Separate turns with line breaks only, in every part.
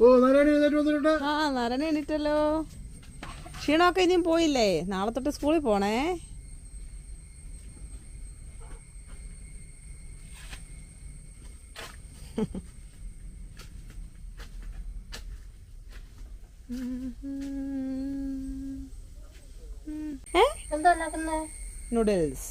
ഓ നാരായണി എഴുന്നേറ്റ് വന്നിട്ടുണ്ട്.
ആ നരന എണീറ്റല്ലോ. ക്ഷീണമൊക്കെ ഇനിയും പോയില്ലേ? നാളെ തൊട്ട് സ്കൂളിൽ പോണേ. നൂഡിൽസ്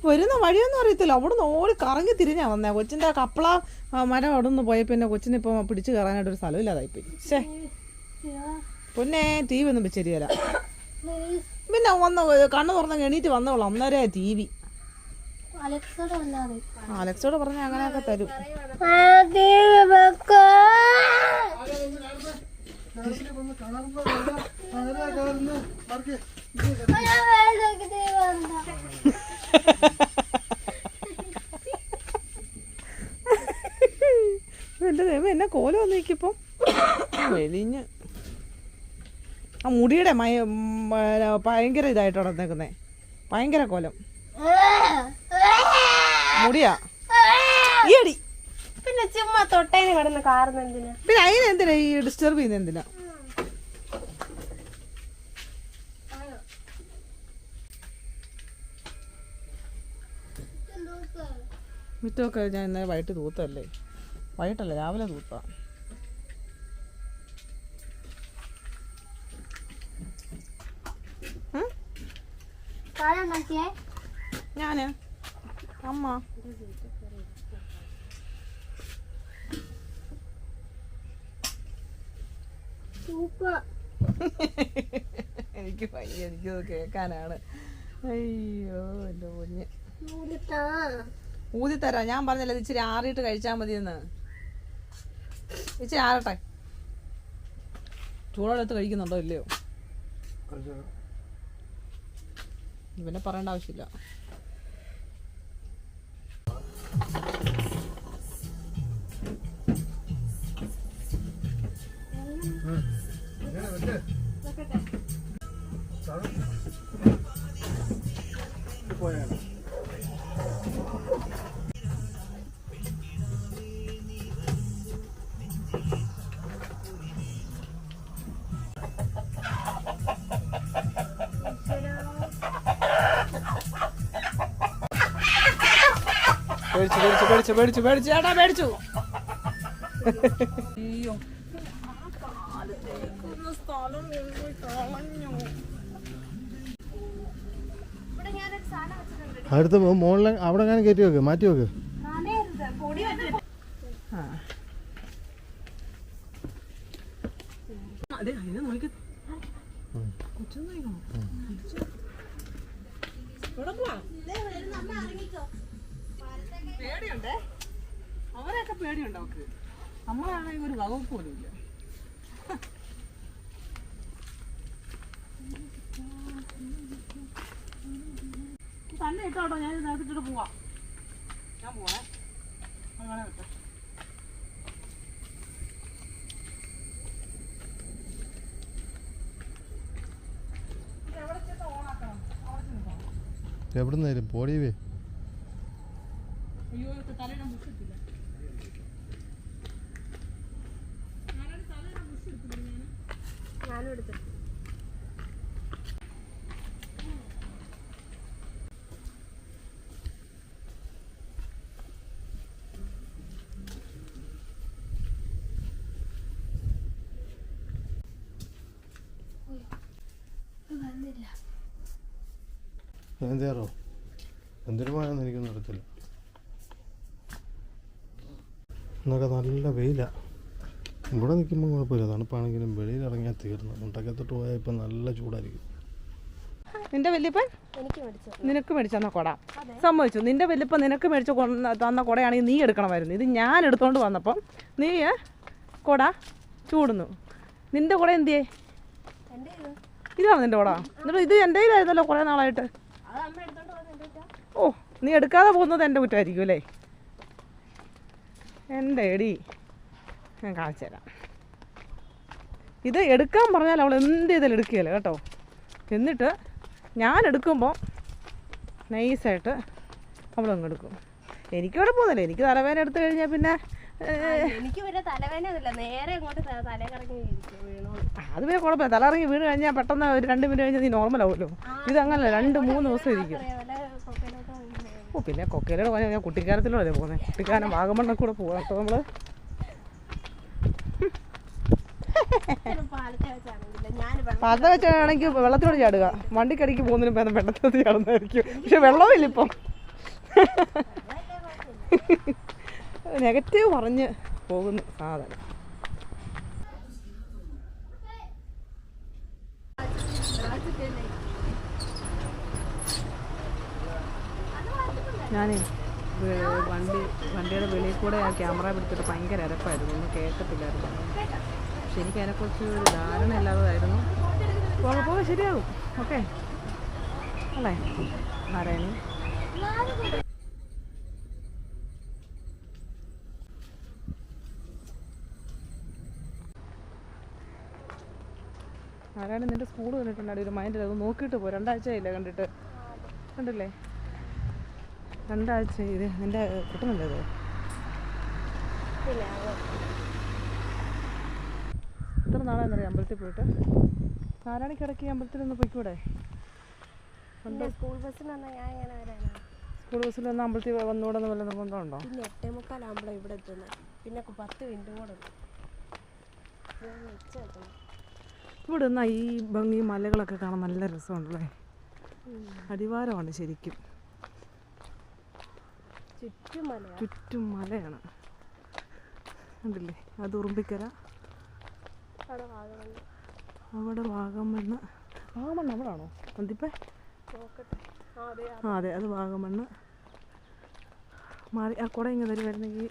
ഈ പൊരുന്ന വഴിയൊന്നും അറിയത്തില്ല. അവിടെ നിന്ന് ഓടി കറങ്ങി തിരിഞ്ഞാ വന്നേ. കൊച്ചിന്റെ കപ്പള ആ, മരം അവിടെ നിന്ന് പോയ പിന്നെ കൊച്ചിന് ഇപ്പൊ പിടിച്ചു കയറാനായിട്ട് ഒരു സ്ഥലമില്ലാതായിപ്പോയി ശേ പൊന്നെ ടി വി ഒന്നും ശരിയല്ല. പിന്നെ വന്ന് കണ്ണു തുറന്ന് എണീറ്റ് വന്നോളൂ. അന്നേരം ടി വി
അലക്സോടെ
പറഞ്ഞ അങ്ങനെയൊക്കെ തരും. എന്റെ ദൈവം എന്നെ കോല നിൽക്കിപ്പം വെലിഞ്ഞ്. ആ മുടിയുടെ മയ ഭയങ്കര ഇതായിട്ട് നടന്നേക്കുന്നേ ഭയങ്കര കോലം. മുടിയാ? ഈ അടി
പിന്നെ ചുമ്മാ തൊട്ടേനെ കിടന്ന് കാരണം എന്തിനാ?
പിന്നെ അതിനെന്തിനാ ഈ ഡിസ്റ്റർബ് ചെയ്യുന്ന എന്തിനാ? മുറ്റമൊക്കെ ഞാൻ ഇന്നലെ വൈകിട്ട് തൂത്തല്ലേ വൈകിട്ടല്ല രാവിലെ തൂത്ത. ഞാൻ? അമ്മ? എനിക്ക് വയ്യ എനിക്കത് കേക്കാനാണ് അയ്യോ എന്റെ കുഞ്ഞ്
നൂലിട്ടാ
ഊതി തരാം. ഞാൻ പറഞ്ഞല്ലോ ഇച്ചിരി ആറിയിട്ട് കഴിച്ചാൽ മതിയെന്ന്. ഇച്ചിരി ആറട്ടെ. ചൂടോടെടുത്ത് കഴിക്കുന്നുണ്ടോ ഇല്ലയോ? പിന്നെ പറയേണ്ട ആവശ്യമില്ല. പേടിച്ചു പേടിച്ചു പേടിച്ചു പേടിച്ചു. പേടിച്ചു ചേട്ടാ പേടിച്ചു. അയ്യോ.
ഇവിടെ ഞാനൊരു സാധനം വെച്ചിട്ടുണ്ട്
അടുത്ത മുകളിൽ അവിടെ ഞാൻ കയറ്റി വെക്ക് മാറ്റി വെക്ക്.
ഇവിടെ. പേടിയുണ്ടേ? അവരെയൊക്കെ പേടിയുണ്ട് അവക്ക് നമ്മളാണെങ്കിൽ ഒരു വകുപ്പ് പോലും ഇല്ല. തന്നെ ഇട്ടോട്ടോ ഞാൻ നേരത്തിട്ട് പോവാ. ഞാൻ പോവാ. അങ്ങനെ വിട്ടോ
എവിടെ നിന്നായാലും
തലയുടെ ഞാൻ.
ഞാനും എടുത്തു. വന്നില്ല.
എന്തേറോ എന്തൊരു മഴയൊന്നും എനിക്കൊന്നും അറിയത്തില്ല. എന്നൊക്കെ നല്ല വെയിലാണ് ഇവിടെ നിൽക്കുമ്പോൾ കുഴപ്പമില്ല. തണുപ്പാണെങ്കിലും വെളിയിൽ ഇറങ്ങിയാൽ തീർന്നു മുട്ടക്കത്തിട്ട് പോയാൽ ഇപ്പം നല്ല ചൂടായിരിക്കും.
നിന്റെ വലിയപ്പൻ?
നിനക്ക് മേടിച്ചു.
നിനക്ക് മേടിച്ചെന്ന കൊട. സമ്മതിച്ചു. നിന്റെ വലിയപ്പൻ നിനക്ക് മേടിച്ച തന്ന കൊടയാണെങ്കിൽ നീ എടുക്കണമായിരുന്നു. ഇത് ഞാൻ എടുത്തോണ്ട് വന്നപ്പം നീ കൊട ചൂടുന്നു. നിന്റെ കുട എന്തിയേ? ഇതാണ് നിന്റെ കുട? എന്നിട്ട് ഇത് എന്റെ കയ്യിലായിരുന്നല്ലോ കുറേ നാളായിട്ട്? ഓ നീ എടുക്കാതെ പോകുന്നത് എന്റെ കുറ്റമായിരിക്കും അല്ലേ? എന്റെ എടി ഞാൻ കാണിച്ചു തരാം. ഇത് എടുക്കാൻ പറഞ്ഞാൽ അവൾ എന്ത് ചെയ്താലും എടുക്കുകയില്ല കേട്ടോ. എന്നിട്ട് ഞാൻ എടുക്കുമ്പോൾ നൈസായിട്ട് അവളങ്ങ് എടുക്കും. എനിക്ക് കുഴപ്പമൊന്നുമില്ല എനിക്ക് തലവേദന എടുത്തു കഴിഞ്ഞാൽ പിന്നെ
എനിക്ക് പിന്നെ ഒന്നുമില്ല. നേരെ അങ്ങോട്ട്
അത് പിന്നെ കുഴപ്പമില്ല. തലറങ്ങി വീണ് കഴിഞ്ഞാൽ പെട്ടെന്ന് ഒരു രണ്ട് മിനിറ്റ് കഴിഞ്ഞാൽ നീ നോർമൽ ആവുമല്ലോ. ഇത് അങ്ങനല്ല രണ്ട് മൂന്ന് ദിവസം ഇരിക്കും
പറയാം വല്ല കൊക്കയിലോട്ട് വീണേ.
ഓ പിന്നെ കൊക്കയിലൂടെ പോയാൽ ഞാൻ കുട്ടിക്കാലത്തിലൂടെ പോകുന്നത് കുട്ടിക്കാലം വാഗമണ്ണ കൂടെ പോകാം അപ്പോൾ
നമ്മൾ പാലത്തെ
വെച്ചാണെങ്കിൽ വെള്ളത്തിലൂടെ ചാടുക. വണ്ടിക്കടിക്ക് പോകുന്നതിന് ഭേദം വെള്ളത്തിലൂടെ ചാടുന്നതായിരിക്കും. പക്ഷെ വെള്ളമില്ല ഇപ്പം. നെഗറ്റീവ് പറഞ്ഞ് പോകുന്നു സാധനം. ഞാനേ വണ്ടി വണ്ടിയുടെ വെളിയിൽ കൂടെ ആ ക്യാമറ പിടിച്ചിട്ട് ഭയങ്കര അരപ്പായിരുന്നു. ഒന്നും കേൾക്കത്തില്ലായിരുന്നു. പക്ഷെ എനിക്ക് അതിനെക്കുറിച്ച് ഒരു ധാരണ ഇല്ലാത്തതായിരുന്നു പോകെ പോകെ ശരിയാകും. ഓക്കെ. അല്ലേ? നാരായണി. നാരായണൻ നിന്റെ സ്കൂൾ കണ്ടിട്ടുണ്ടാടി? ഒരു മൈൻഡിൽ അത് നോക്കിയിട്ട് പോ. രണ്ടാഴ്ചയായില്ല കണ്ടിട്ട്? കണ്ടില്ലേ? രണ്ടാഴ്ച ഇത് നിന്റെ ഇത്?
അത്
എത്ര നാളായെന്നറിയാം അമ്പലത്തിൽ പോയിട്ട്? നാരായണിക്ക് ഇടയ്ക്ക് ഈ അമ്പലത്തിൽ ഒന്ന് പോയിക്കൂടെ?
സ്കൂൾ ബസ്സിൽ വന്നാൽ ഞാൻ
സ്കൂൾ ബസ്സിൽ ഒന്ന് അമ്പലത്തിൽ വന്നുകൂടെ വല്ല നിർബന്ധമുണ്ടോ?
പിന്നെ എട്ടേ മുക്കാലാകുമ്പോഴാണ് ഇവിടെ എത്തുന്നത് പിന്നെ പത്ത് മിനിറ്റും കൂടെ ഉണ്ട്. ഞാൻ
ഇവിടെ നിന്നാ ഈ ഭംഗി മലകളൊക്കെ കാണാൻ നല്ല രസമുണ്ടല്ലേ? അടിവാരമാണ് ശരിക്കും.
ചുറ്റും മലയാ
മലയാണ് കണ്ടില്ലേ? അത് ഉറുമ്പിക്കര.
അവിടെ വാഗമണ്
അവിടെ വാഗമണ്ണ്. വാഗമണ്ണ് അവിടാണോ?
ആണോ അതെ
ആ. അതെ അത് വാഗമണ്ണ്. മാറി ആ കുട ഇങ്ങനെ തരുമായിരുന്നെങ്കിൽ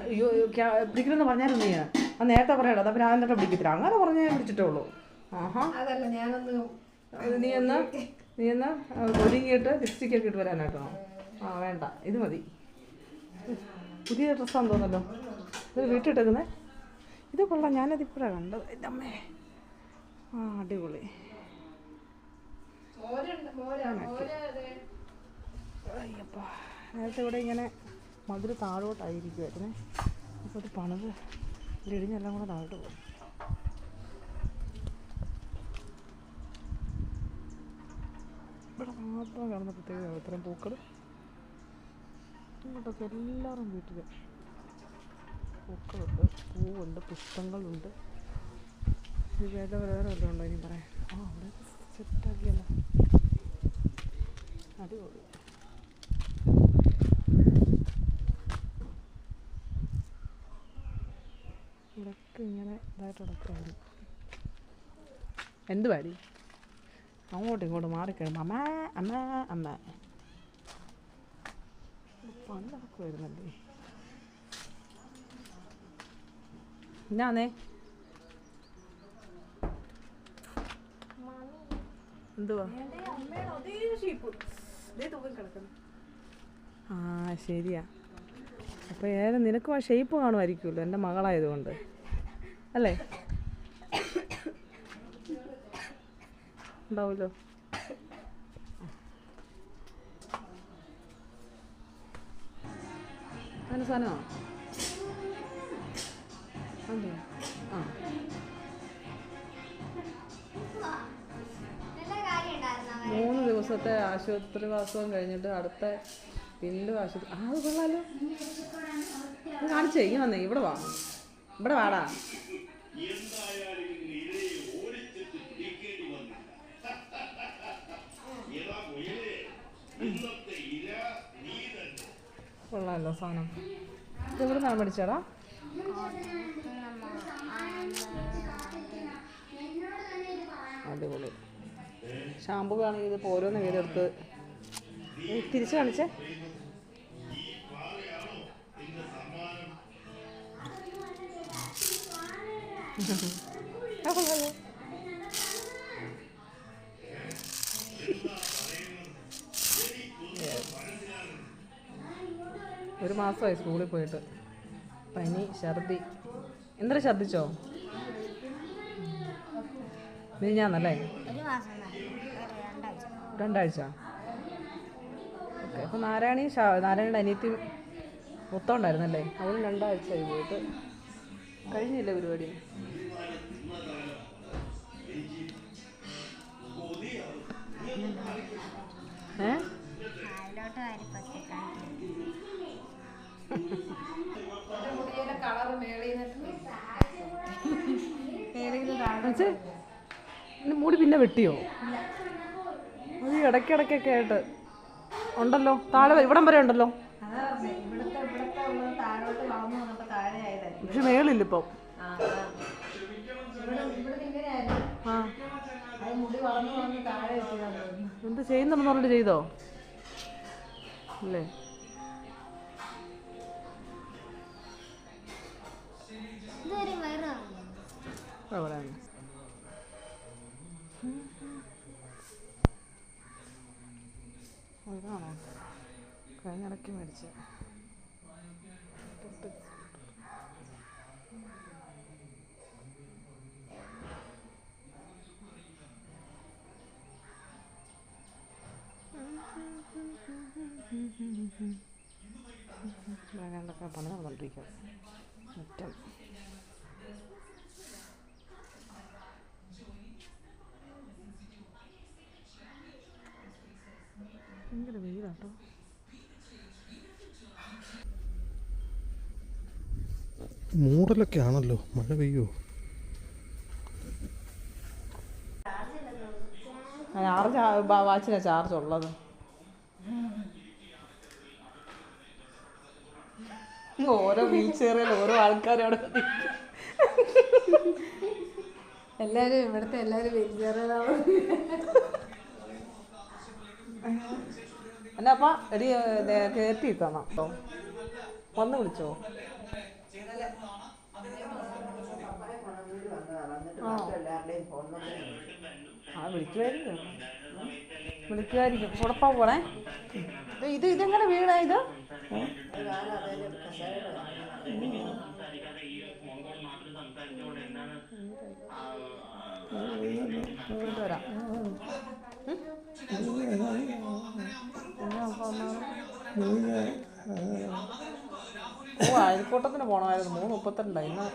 അയ്യോ വിളിക്കണമെന്ന് പറഞ്ഞായിരുന്നു നീ ആ നേരത്തെ പറയണം അതാ പിന്നെ ആദ്യം പിടിക്കത്തില്ല അങ്ങനെ പറഞ്ഞേ പിടിച്ചിട്ടേ ഉള്ളൂ ആഹാ. നീ എന്നാ നീ എന്നാ ഒരുങ്ങിയിട്ട് ലിപ്സ്റ്റിക് ഒക്കെ ഇട്ട് വരാനായിട്ടോ ആ വേണ്ട. ഇത് മതി. പുതിയ ഡ്രസ്സാന്ന് തോന്നല്ലോ ഇത് വീട്ടിൽ ഇത് കൊള്ളാം. ഞാനത് ഇപ്പോഴാണ് കണ്ടത്. എന്റെ അമ്മേ. ആ അടിപൊളി
മോരുണ്ട് മോര മോര അതെ
അയ്യപ്പാ. നേരത്തെ ഇവിടെ ഇങ്ങനെ മധുര താഴോട്ടായിരിക്കുമായിരുന്നേ അപ്പോൾ അത് പണിത് ഇടിഞ്ഞെല്ലാം കൂടെ താഴോട്ട് പോകും ഇവിടെ മാത്രം കാണുന്ന പ്രത്യേകത ഇത്രയും പൂക്കൾ ഇങ്ങോട്ടൊക്കെ എല്ലാവരും വീട്ടിൽ പൂക്കളുണ്ട് പൂവുണ്ട് പുഷ്പങ്ങളുണ്ട്. ഇത് വേറെ വേറെ വല്ലതും ഉണ്ടോ ഇനി പറയാൻ? ആ അവിടെ സെറ്റാക്കിയല്ലോ അടിപൊളി. ഇവിടൊക്കെ ഇങ്ങനെ ഇതായിട്ട് കിടക്കുകയാണ് എന്ത് പാടി? അങ്ങോട്ടും ഇങ്ങോട്ടും മാറിക്കഴിയുമ്പോൾ അമ്മ അമ്മ അമ്മ. പണി നടക്കുമായിരുന്നല്ലേ എന്നാന്നേ എന്തുവാ? ആ ശരിയാ. അപ്പോൾ ഏതായാലും നിനക്കും ആ ഷേപ്പ് കാണുമായിരിക്കുമല്ലോ എന്റെ മകളായതുകൊണ്ട്. അല്ലേ? ഉണ്ടാവുമല്ലോ. അങ്ങനെ സാധനമാണോ? അതെ ദിവസത്തെ ആശുപത്രി വാസവും കഴിഞ്ഞിട്ട് അടുത്ത വീണ്ടും ആശുപത്രി ആ കൊള്ളാലോ. കാണിച്ചേ ഇങ്ങനെ വന്നേ ഇവിടെ വാ. ഇവിടെ വാടാ. കൊള്ളാലോ സാധനം. ഇവിടെ നിന്നാണ് മേടിച്ചേടാ? ഷാമ്പു ആണെങ്കിൽ ഇതിപ്പോൾ ഓരോന്ന് എടുത്ത്. തിരിച്ചു കാണിച്ചേ. ഒരു മാസമായി സ്കൂളിൽ പോയിട്ട്. പനി ഛർദി. എന്തൊരു ഛർദിച്ചോ? മിനിഞ്ഞാന്നല്ലേ?
രണ്ടാഴ്ച.
ഓക്കെ അപ്പോൾ നാരായണി ഷാ നാരായണിയുടെ അനിയത്തി മൊത്തം ഉണ്ടായിരുന്നല്ലേ? അവളും രണ്ടാഴ്ചയായി പോയിട്ട്. കഴിഞ്ഞില്ല പരിപാടി? ഏ? മുടി പിന്നെ വെട്ടിയോ? അത് ഇടയ്ക്കിടയ്ക്കൊക്കെ ആയിട്ട്. ഉണ്ടല്ലോ. താഴെ വരെ- ഇവിടം വരെ ഉണ്ടല്ലോ.
ഇവിടുത്തെ ഇവിടുത്തെ ഉള്ളത് താഴോട്ട് വളർന്നു താഴെ ആയതല്ലേ.
പക്ഷെ മേളില്ല ഇപ്പം
ആ.
എന്ത് ചെയ്യുന്നുണ്ടെന്ന് പറഞ്ഞിട്ട് ചെയ്തോ? അല്ലേ
ഇതൊരു
എവിടെയാണ് ഇതാണോ കഴിഞ്ഞിടയ്ക്ക് മേടിച്ച. വേഗണ്ടൊക്കെ പണി നടന്നുകൊണ്ടിരിക്കുക മുറ്റം. വെയിലാട്ടോ
മൂടലൊക്കെ ആണല്ലോ മഴ പെയ്യോ?
വാച്ചിനാ ചാർജ് ഉള്ളത്. ഓരോ വീൽ ചെയറിൽ ഓരോ ആൾക്കാരോട് അവിടെ ഇവിടുത്തെ
എല്ലാരും ഇവിടുത്തെ എല്ലാരും
എന്നാ അപ്പ എടി കയറ്റി തന്നാ വന്ന് വിളിച്ചോ ആ. വിളിക്കുമായിരിക്കും വിളിക്കുമായിരിക്കും കുഴപ്പം പോണേ ഇത് ഇത് ഇതെങ്ങനെ വീണ ഇത് വരാം ഉം? എന്നാ അപ്പൊ എന്നാ? ഓ പോണമായിരുന്നു. മൂന്ന് മുപ്പത്തിരണ്ടായി ഇന്ന്.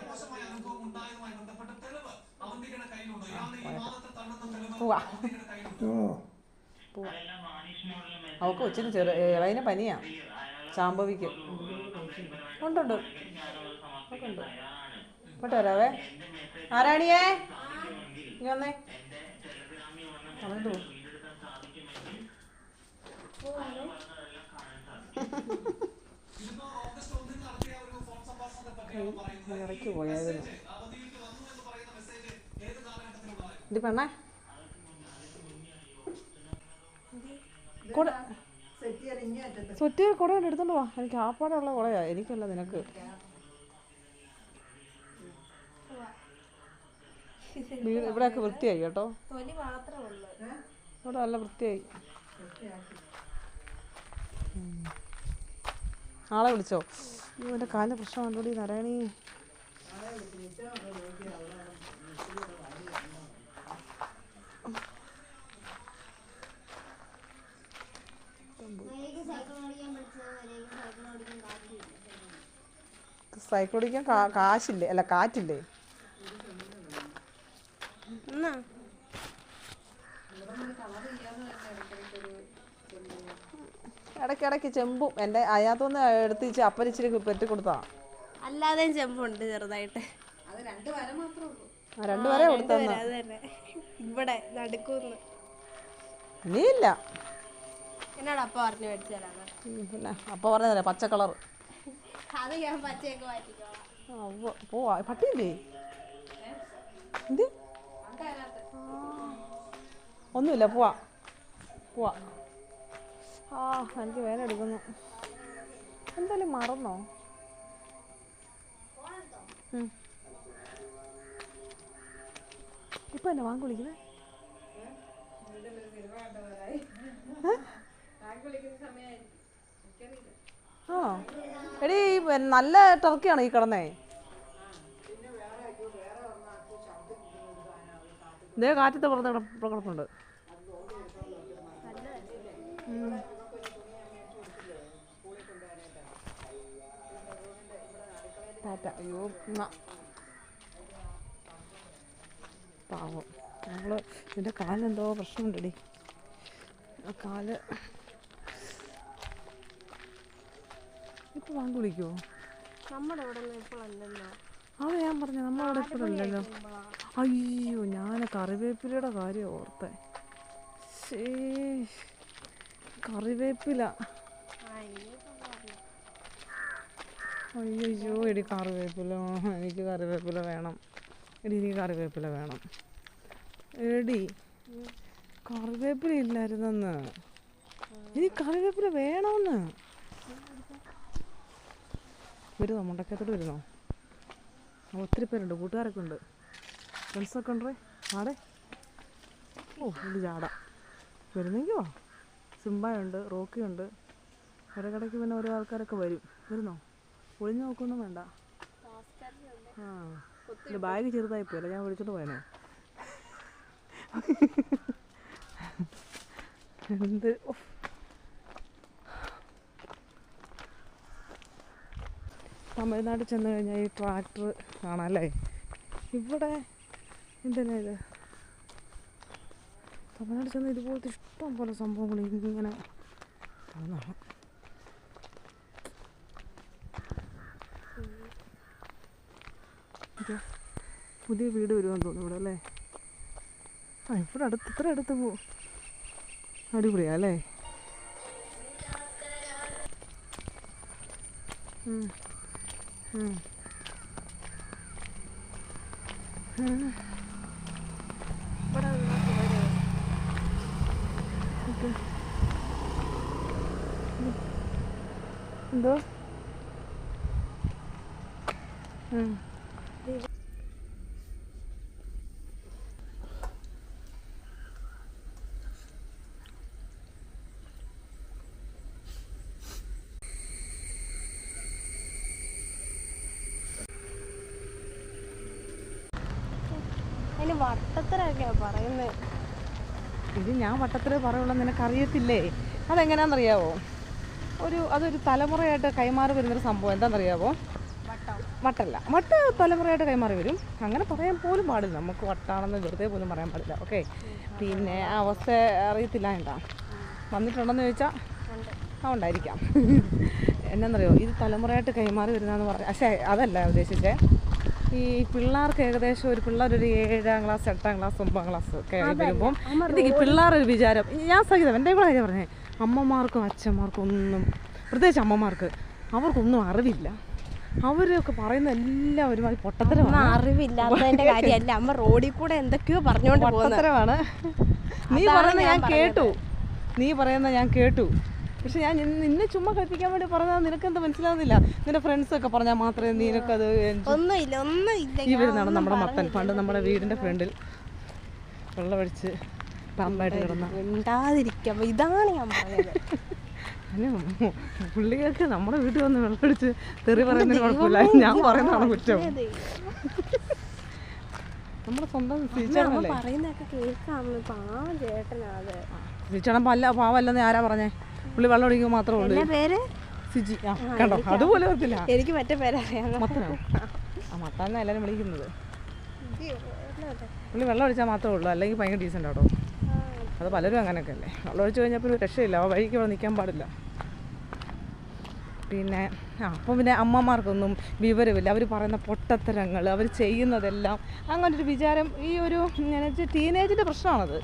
പോവാ. പോവാ അവൾക്ക് ഇളയന് പനിയാ. ശാംഭവിക്ക് ഉണ്ടുണ്ട് ഉണ്ട്. വരാവേ. ആരാണിയേ? ഇനി വന്നേ. അവന്റെ ഇടയ്ക്ക് പോയായിരുന്നു ഇത് പെണ്ണേ? കൂടെ സ്വറ്റി കുട എടുത്തോണ്ട് വാ. എനിക്ക് ആപ്പാടുള്ള കുടയാ എനിക്കല്ല നിനക്ക്. വീട് ഇവിടെയൊക്കെ വൃത്തിയായി കേട്ടോ.
തൊലി മാത്രമേ ഉള്ളൂ.
ഇവിടെ നല്ല വൃത്തിയായി. ആളെ വിളിച്ചോ? അയ്യോ എന്റെ കാലിന്റെ പ്രശ്നം കണ്ടോടി നാരായണി?
സൈക്കിൾ ഓടിക്കാൻ
കാശില്ലേ? അല്ല കാറ്റില്ലേ?
എന്നാ?
ഇടയ്ക്കിടയ്ക്ക് ചെമ്പും എന്റെ അയാത്തൊന്ന് എടുത്ത് വെച്ച് അപ്പരിച്ചിരി പെറ്റി കൊടുത്താ.
അല്ലാതെയും ചെമ്പുണ്ട് ചെറുതായിട്ട്.
ആ രണ്ട് വരെ കൊടുത്തെന്ന്.
ഇവിടെ നടുക്കൂന്ന്
ഇനിയില്ല.
എന്നോട് അപ്പ പറഞ്ഞു മേടിച്ചാലാണ്
പിന്നെ പറഞ്ഞതല്ലേ പച്ച കളർ.
അത് ഞാൻ പച്ചയൊക്കെ
പോവാ. പട്ടിയില്ലേ? എന്ത്? ഒന്നുമില്ല പോവാ. പോവാ. ആ എനിക്ക് വേദന എടുക്കുന്നു. എന്തായാലും മറന്നോ. ഇപ്പൊ എന്നെ വാങ്ങി വിളിക്കുന്നത് ആ. എടി നല്ല ടർക്കിയാണ് ഈ കിടന്നേ. ഇതേ കാറ്റത്ത് പറഞ്ഞ കിടപ്പ് കിടപ്പുണ്ട്. അയ്യോ. പാവം. നമ്മൾ ഇതിന്റെ കാലിനെന്തോ പ്രശ്നമുണ്ടടി. ആ കാൽ. ഇപ്പോൾ വാങ്ങി വിളിക്കുവോ?
നമ്മുടെ ഇവിടെ ഒന്നും ഇപ്പോഴല്ലല്ലോ.
അത് ഞാൻ പറഞ്ഞു നമ്മളവിടെ ഇപ്പോഴല്ലോ അയ്യോ ഞാൻ കറിവേപ്പിലയുടെ കാര്യം ഓർത്തേ. ശേ കറിവേപ്പില. അയ്യോ എടി കറിവേപ്പില. എനിക്ക് കറിവേപ്പില വേണം. എടി എനിക്ക് കറിവേപ്പില വേണം. എടി കറിവേപ്പില ഇല്ലായിരുന്നെന്ന്. ഇനി കറിവേപ്പില വേണമെന്ന് വരുന്നോ മുണ്ടക്കത്തോട് വരുന്നോ? ഒത്തിരി പേരുണ്ട്. കൂട്ടുകാരൊക്കെ ഉണ്ട്. ഫ്രണ്ട്സൊക്കെ ഉണ്ടേ? ആടെ? ഓ ഇത് ചാട വരുന്നെങ്കിലോ സിംബയുണ്ട് റോക്കിയുണ്ട്. ഇടയ്ക്കിടയ്ക്ക് പിന്നെ ഓരോ ആൾക്കാരൊക്കെ വരും. വരുന്നോ? ഒളിഞ്ഞു നോക്കൊന്നും വേണ്ട. ആ എന്റെ ബാഗ് ചെറുതായി പോയല്ലോ ഞാൻ വിളിച്ചോണ്ട് പോയനെ എന്ത്? ഉഫ്. തമിഴ്നാട് ചെന്ന് കഴിഞ്ഞാൽ ഈ ട്രാക്ടർ കാണാമല്ലേ ഇവിടെ എന്തിനാ ഇത്? തമിഴ്നാട് ചെന്ന് ഇതുപോലത്തെ ഇഷ്ടം പോലെ സംഭവങ്ങൾ ഇങ്ങനെ കാണാം ഇത് പുതിയ വീട് വരുമെന്ന് തോന്നുന്നു ഇവിടെ അല്ലേ ആ ഇവിടെ അടുത്ത് ഇത്ര അടുത്ത് പോ അടിപൊളിയാ അല്ലേ. എന്തോ ഉം.
അതിന് വട്ടത്തരൊക്കെയാ പറയുന്നത്
ഇത് ഞാൻ വട്ടത്തിൽ പറയുള്ളൂ നിനക്ക് അറിയത്തില്ലേ? അതെങ്ങനെയാണെന്നറിയാവോ ഒരു അതൊരു തലമുറയായിട്ട് കൈമാറി വരുന്നൊരു സംഭവം എന്താണെന്നറിയാവോ
വട്ടം.
വട്ടല്ല. വട്ട തലമുറയായിട്ട് കൈമാറി വരും. അങ്ങനെ പറയാൻ പോലും പാടില്ല. നമുക്ക് വട്ടാണെന്ന് വെറുതെ പോലും പറയാൻ പാടില്ല ഓക്കെ? പിന്നെ ആ അവസ്ഥ അറിയത്തില്ല എന്താ വന്നിട്ടുണ്ടെന്ന് ചോദിച്ചാൽ ആ ഉണ്ടായിരിക്കാം. എന്നാന്നറിയോ? ഇത് തലമുറയായിട്ട് കൈമാറി വരുന്നതെന്ന് പറയാം പക്ഷേ അതല്ല ഉദ്ദേശിച്ചേ. ഈ പിള്ളേർക്ക് ഏകദേശം ഒരു പിള്ളേർ ഒരു ഏഴാം ക്ലാസ് എട്ടാം ക്ലാസ് ഒമ്പതാം ക്ലാസ് ഒക്കെ വരുമ്പോൾ വരുമ്പം ഒരു പിള്ളേരൊരു വിചാരം. ഞാൻ സഹിതം എന്റെ കൂടെ കാര്യം പറഞ്ഞേ? അമ്മമാർക്കും അച്ഛന്മാർക്കും ഒന്നും പ്രത്യേകിച്ച് അമ്മമാർക്ക് അവർക്കൊന്നും അറിവില്ല. അവരൊക്കെ പറയുന്ന എല്ലാം ഒരുമാതിരി പൊട്ടത്തരമാണ്.
അറിവില്ലാത്തതിന്റെ കാര്യമല്ല. അമ്മ റോഡിൽ കൂടെ എന്തൊക്കെയോ പറഞ്ഞോണ്ട് പോകുന്നത്
പൊട്ടത്തരമാണ്. നീ പറയുന്ന ഞാൻ കേട്ടു. നീ പറയുന്ന ഞാൻ കേട്ടു. പക്ഷെ ഞാൻ നിന്നെ- ചുമ്മാ കളിപ്പിക്കാൻ വേണ്ടി പറഞ്ഞാൽ നിനക്കെന്താ മനസ്സിലാവുന്നില്ല? നിന്റെ ഫ്രണ്ട്സ് ഒക്കെ പറഞ്ഞാൽ മാത്രമേ നിനക്കത് അത്
ഒന്നുമില്ല ഒന്നുമില്ല
ഈ വരുന്നതാണ് നമ്മുടെ മത്തൻ പണ്ട് നമ്മുടെ വീടിന്റെ ഫ്രണ്ടിൽ വെള്ളമടിച്ച് പാമ്പായിട്ട് കിടന്ന.
ഉണ്ടാതിരിക്കാം ഇതാണ് ഞാൻ പറഞ്ഞത്.
പുള്ളികൾക്ക് നമ്മുടെ വീട്ടിൽ വന്ന് വെള്ളമടിച്ച് തെറി പറയുന്നതിന് കുഴപ്പമില്ല. ഞാൻ പറയുന്നതാണ് കുറ്റം. നമ്മുടെ സ്വന്തം
അമ്മ
സ്വീച്ചാണല്ലേ
പറയുന്നൊക്കെ കേൾക്കാം. പാവം ചേട്ടനാ അത്
സ്വീച്ചാണ് പല്ല പാവല്ലെന്ന് ആരാ പറഞ്ഞേ? പുള്ളി വെള്ളം ഒഴിക്കുക മാത്രമേ ഉള്ളൂ.
പേര്?
സിജി. ആ കണ്ടോ? അതുപോലെ വരത്തില്ല
എനിക്ക് മറ്റേ പേരറിയാം
മത്തനോ? ആ മത്താന്നാ എല്ലാവരും വിളിക്കുന്നത്. പുള്ളി വെള്ളം ഒഴിച്ചാൽ മാത്രമേ ഉള്ളൂ. അല്ലെങ്കിൽ ഭയങ്കര ഡീസന്റ് ആട്ടോ. അത് പലരും അങ്ങനെയൊക്കെ അല്ലേ? വെള്ളം ഒഴിച്ചു കഴിഞ്ഞാൽ പിന്നെ രക്ഷയില്ല. ആ വഴിക്ക് അവിടെ നിൽക്കാൻ പാടില്ല. പിന്നെ അപ്പം പിന്നെ അമ്മമാർക്കൊന്നും വിവരമില്ല. അവർ പറയുന്ന പൊട്ടത്തരങ്ങൾ അവർ ചെയ്യുന്നതെല്ലാം. അങ്ങനെ ഒരു വിചാരം ഈ ഒരു ടീനേജിന്റെ പ്രശ്നമാണത്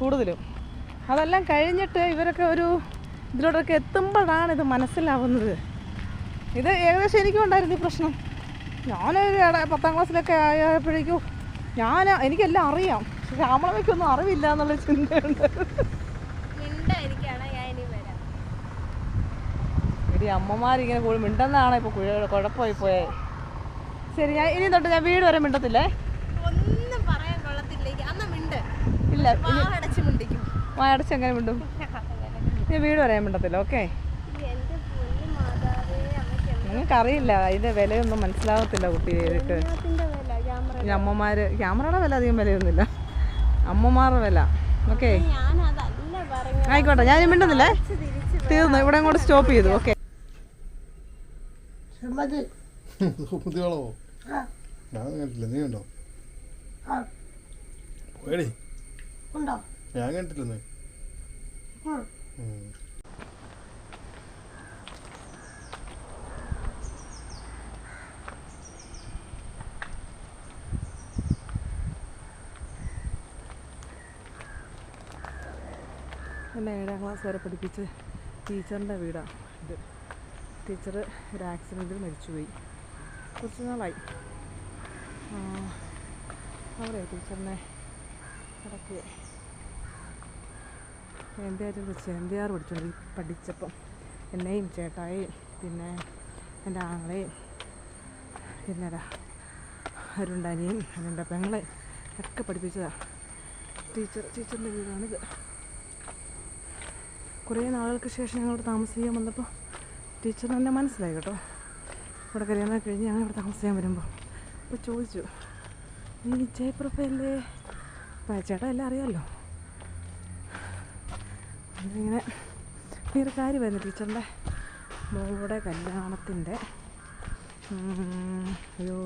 കൂടുതലും. അതെല്ലാം കഴിഞ്ഞിട്ട് ഇവരൊക്കെ ഒരു ഇതിലോട്ടൊക്കെ എത്തുമ്പോഴാണ് ഇത് മനസ്സിലാവുന്നത്. ഇത് ഏകദേശം എനിക്കും ഉണ്ടായിരുന്നു ഈ പ്രശ്നം. ഞാനൊരു പത്താം ക്ലാസ്സിലൊക്കെ ആയപ്പോഴേക്കും ഞാൻ എനിക്കെല്ലാം അറിയാം. രാമളമ്മയ്ക്കൊന്നും അറിവില്ല എന്നുള്ള ചിന്തയുണ്ട്. എടി അമ്മമാരിങ്ങനെ കൂടുതൽ മിണ്ടെന്നാണ് ഇപ്പോൾ കുഴപ്പമായി പോയേ. ശരി ഞാൻ ഇനി തൊട്ട് ഞാൻ വീട് വരെ മിണ്ടത്തില്ലേ?
ഒന്നും പറയാൻ കൊള്ളത്തില്ലേ. അന്ന് മിണ്ട്.
ഇല്ല
അടച്ച് മിണ്ടിക്കും.
വായടച്ച് എങ്ങനെ മിണ്ടും? ഞാൻ വീട് പറയാൻ പറ്റത്തില്ല മിണ്ടത്തില്ല ഓക്കെ നിങ്ങൾക്കറിയില്ല അതിന്റെ വിലയൊന്നും മനസ്സിലാകത്തില്ല കുട്ടികൾക്ക് അമ്മമാര് ക്യാമറയുടെ വില അധികം വിലയൊന്നുമില്ല. അമ്മമാരുടെ വില ഓക്കെ ആയിക്കോട്ടെ ഞാൻ മിണ്ടുന്നില്ലേ? തീർന്നു ഇവിടെ അങ്ങോട്ട് സ്റ്റോപ്പ് ചെയ്തു ഓക്കെ
ഞാൻ കണ്ടിട്ടില്ല നീ കണ്ടോ? പോയടി.
ഉണ്ടോ?
ഞാൻ
എന്നെ ഏഴാം ക്ലാസ് വരെ പഠിപ്പിച്ച് ടീച്ചറിന്റെ വീടാണ് ഇത്. ടീച്ചർ ഒരു ആക്സിഡന്റിൽ മരിച്ചുപോയി. കുറച്ച് നാളായി. അവിടെ ടീച്ചറിനെ? കിടക്കുക വിളിച്ച് എന്റെ ആറ് പഠിച്ചോണ്ട് പഠിച്ചപ്പം. എന്നെയും ചേട്ടായെയും പിന്നെ എന്റെ ആങ്ങളെയും പിന്നെ അരുണ്ടനിയും അരുണ്ട പെങ്ങളെ ഒക്കെ പഠിപ്പിച്ചതാണ് ടീച്ചർ ടീച്ചറിന്റെ വീടാണിത്. കുറേ നാളുകൾക്ക് ശേഷം ഞങ്ങളോട് താമസിക്കാൻ വന്നപ്പോൾ ടീച്ചർ എന്നെ മനസ്സിലായി കേട്ടോ. ഇവിടെ കല്യാണം കഴിഞ്ഞ് ഞങ്ങൾ ഇവിടെ താമസിക്കാൻ വരുമ്പോൾ അപ്പോൾ ചോദിച്ചു നീ ജയപ്രഭയല്ലേ? അപ്പം ചേട്ടാ എല്ലാം അറിയാമല്ലോ. ഇങ്ങനെ ഒരു കാര്യമായിരുന്നു ടീച്ചറിന്റെ മോളുടെ കല്യാണത്തിന്റെ ഒരു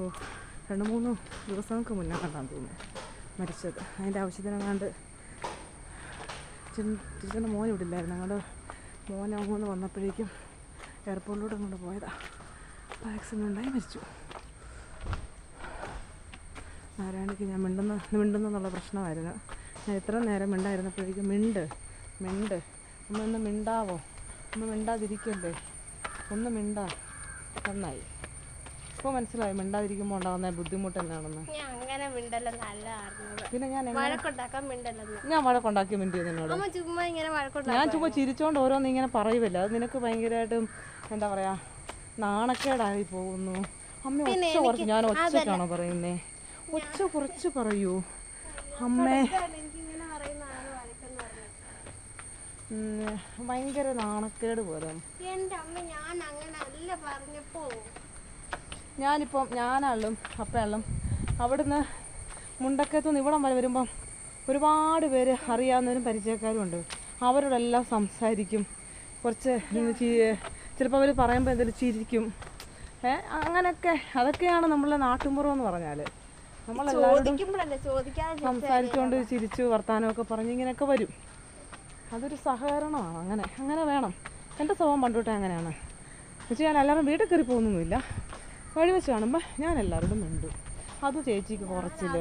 രണ്ട് മൂന്ന് ദിവസങ്ങൾക്ക് മുന്നേ കണ്ടാന്ന് തോന്നുന്നു മരിച്ചത്. അതിന്റെ ആവശ്യത്തിനെങ്ങാണ്ട് ടീച്ചറിന്റെ മോൻ ഇവിടെ ഇല്ലായിരുന്നു. ഞങ്ങളുടെ മോൻ അങ്ങോട്ട് വന്നപ്പോഴേക്കും എയർപോർട്ടിലൂടെ അങ്ങോട്ട് പോയതാ. അപ്പോൾ ആക്സിഡന്റ് ഉണ്ടായി മരിച്ചു. നാരായണിക്ക് ഞാൻ മിണ്ടുന്ന മിണ്ടുന്നുള്ള പ്രശ്നമായിരുന്നു. ഞാൻ ഇത്ര നേരം മിണ്ടായിരുന്നപ്പോഴേക്കും മിണ്ട്. മിണ്ട്. അമ്മ ഒന്ന് മിണ്ടാവോ? അമ്മ മിണ്ടാതിരിക്കല്ലേ? ഒന്ന് മിണ്ടാ. നന്നായി. ഇപ്പോൾ മനസ്സിലായി? മിണ്ടാതിരിക്കുമ്പോൾ ഉണ്ടാകുന്ന ബുദ്ധിമുട്ട്
എന്താണെന്ന്
പിന്നെ ഞാൻ ഞാൻ വഴക്കുണ്ടാക്കി മിണ്ടി നിന്നോട്? ഞാൻ ചുമ്മാ ചിരിച്ചോണ്ട് ഓരോന്ന് ഇങ്ങനെ പറയുമല്ലോ അത് നിനക്ക് ഭയങ്കരമായിട്ടും എന്താ പറയാ നാണക്കേടായി പോകുന്നു. അമ്മ ഒച്ച കുറച്ച് ഞാൻ ഒച്ചക്കാണോ പറയുന്നേ? ഒച്ച കുറച്ച് പറയൂ. അമ്മേ
എനിക്കിങ്ങനെ പറയുന്നതാണ് വഴക്കെന്ന് പറഞ്ഞത്
ഉം, ഭയങ്കര നാണക്കേട് പോലെ.
അമ്മ ഞാൻ അങ്ങനെ അല്ല പറഞ്ഞപ്പോ.
ഞാനിപ്പം ഞാനാളും അപ്പയാളും അവിടുന്ന് മുണ്ടക്കത്തുനിന്ന് ഇവിടം വരെ വരുമ്പം ഒരുപാട് പേര് അറിയാവുന്നവരും പരിചയക്കാരും ഉണ്ട്. അവരോടെല്ലാം സംസാരിക്കും. കുറച്ച് ചിലപ്പോൾ അവർ പറയുമ്പോൾ എന്തെങ്കിലും ചിരിക്കും. ഏ അങ്ങനെയൊക്കെ അതൊക്കെയാണ് നമ്മളെ നാട്ടുമ്പുറം എന്ന് പറഞ്ഞാൽ
നമ്മളെല്ലാവരും
സംസാരിച്ചുകൊണ്ട് ചിരിച്ചു വർത്തമാനമൊക്കെ പറഞ്ഞ് ഇങ്ങനെയൊക്കെ വരും. അതൊരു സഹകരണമാണ്. അങ്ങനെ അങ്ങനെ വേണം. എന്റെ സ്വഭാവം പണ്ടോട്ടെ അങ്ങനെയാണ്. പക്ഷേ ഞാൻ എല്ലാവരും വീട്ടിൽ കയറി പോകുന്നൊന്നുമില്ല. വഴി വെച്ച് കാണുമ്പോൾ ഞാൻ എല്ലാവരോടും മിണ്ടും. അത് ചേച്ചിക്ക്
കുറച്ചിൽ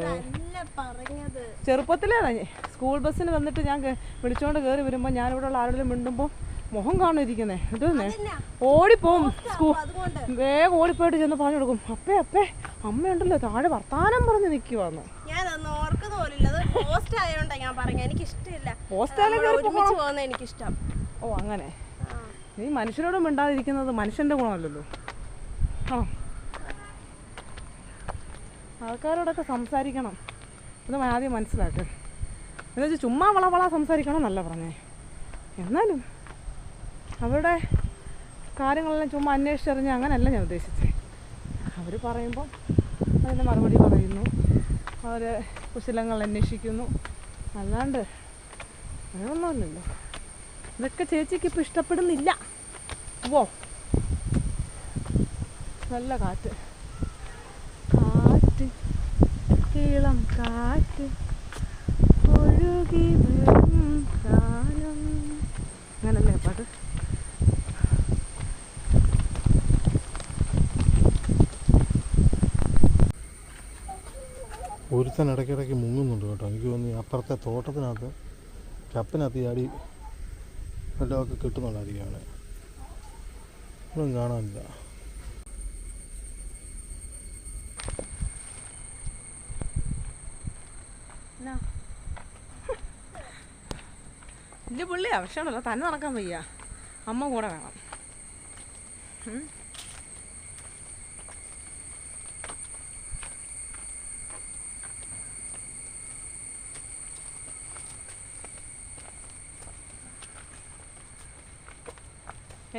ചെറുപ്പത്തിലേ സ്കൂൾ ബസ്സിന് വന്നിട്ട് ഞാൻ വിളിച്ചോണ്ട് കയറി വരുമ്പോൾ ഞാനിവിടെ ഉള്ള ആരോടും മിണ്ടുമ്പോൾ മുഖം കാണും ഇരിക്കുന്നേ ഓടിപ്പോവും സ്കൂൾ വേഗം ഓടിപ്പോയിട്ട് ചെന്ന് പറഞ്ഞു കൊടുക്കും. അപ്പേ അപ്പേ അമ്മയുണ്ടല്ലോ. താഴെ വർത്താനം പറഞ്ഞ് നിൽക്കുവാന്ന്
ഞാൻ അതൊന്നും ഓർക്കുന്ന പോലില്ല അത് പോസ്റ്റ് ഞാൻ എനിക്ക് ഇഷ്ടമില്ല ഒരുമിച്ച് എനിക്കിഷ്ടം.
ഓ അങ്ങനെ. നീ മനുഷ്യരോട് മിണ്ടാതിരിക്കുന്നത് മനുഷ്യന്റെ ഗുണമല്ലല്ലോ. ആ. ആൾക്കാരോടൊക്കെ സംസാരിക്കണം. ഇത് ആദ്യം മനസ്സിലാക്ക്. എന്നുവെച്ചാൽ ചുമ്മാ വള വള സംസാരിക്കണം എന്നല്ല പറഞ്ഞേ. എന്നാലും അവരുടെ കാര്യങ്ങളെല്ലാം ചുമ്മാ അന്വേഷിച്ചറിഞ്ഞ് അങ്ങനെയല്ല ഞാൻ ഉദ്ദേശിച്ചത് അവർ പറയുമ്പോൾ അതിന് മറുപടി പറയുന്നു. അവർ കുശലങ്ങൾ അന്വേഷിക്കുന്നു. അല്ലാണ്ട് അങ്ങനൊന്നുമില്ലല്ലോ ഇതൊക്കെ ചേച്ചിക്ക് ഇപ്പം ഇഷ്ടപ്പെടുന്നില്ല. വോ. നല്ല കാറ്റ്. കാറ്റ് ഇളം കാറ്റ് ഒഴുകി
ഒരുത്തൻ ഇടയ്ക്കിടയ്ക്ക് മുങ്ങുന്നുണ്ട് കേട്ടോ. എനിക്ക് തോന്നി അപ്പുറത്തെ തോട്ടത്തിനകത്ത് ചപ്പിനകത്ത് ചാടി വല്ലതൊക്കെ കിട്ടുന്നുണ്ടായിരിക്കുകയാണ് ഒന്നും കാണാനില്ല.
എന്റെ പുള്ളിയാ പക്ഷേ തന്നെ നടക്കാൻ വയ്യ. അമ്മ കൂടെ വേണം.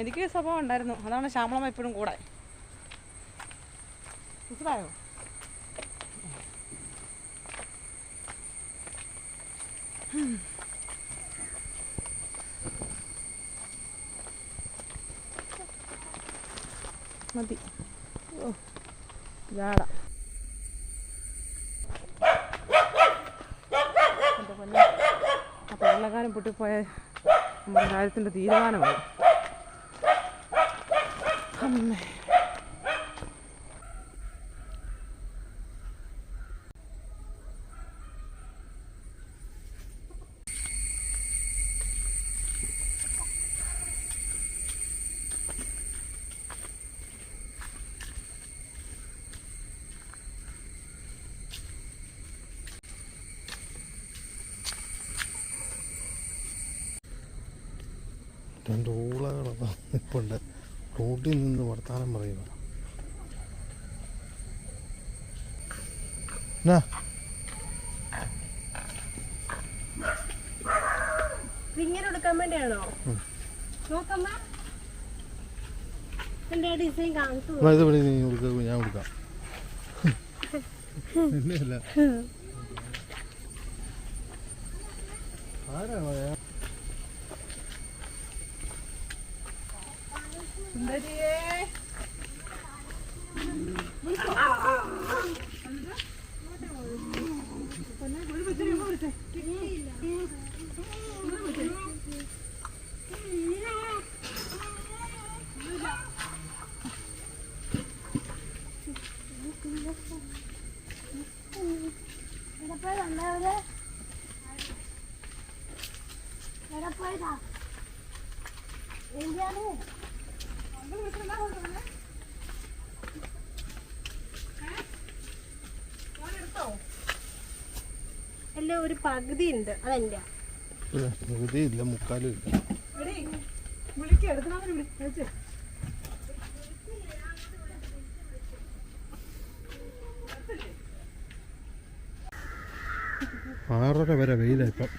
എനിക്ക് സ്വഭാവം ഉണ്ടായിരുന്നു. അതാണ് ശ്യാമളമ്മ എപ്പോഴും കൂടെ. മനസ്സിലായോ? മതി. ഓ ജാട വെള്ളക്കാരൻ പൊട്ടിപ്പോയ നമ്മുടെ കാര്യത്തിന്റെ തീരുമാനമായി അമ്മേ
രണ്ട് ഊളകളൊക്കെ നിൽപ്പുണ്ട് റോഡിൽ നിന്ന് വർത്താനം പറയുക ഞാൻ
കൊടുക്കാം എടുക്കാൻ വേണ്ടിയാണോ നോക്കമ്മ എന്റെ ഡിസൈൻ കാണിച്ചു
എന്നാ ഇത് ഇവിടെ നീ കൊടുക്കുക ഞാൻ കൊടുക്കാം ഇല്ലല്ല ആരാണോ അയാൾ?
സുന്ദരിയേ
എല്ലാം ഒരു പകുതി ഉണ്ട് അതെന്റെ
ഇല്ല, പകുതിയില്ല മുക്കാലും ഇല്ല.
വിളിക്കുക എടുക്കണമെന്ന് വിളിച്ചേ
ആറര വരെ വെയിലാണ് ഇപ്പം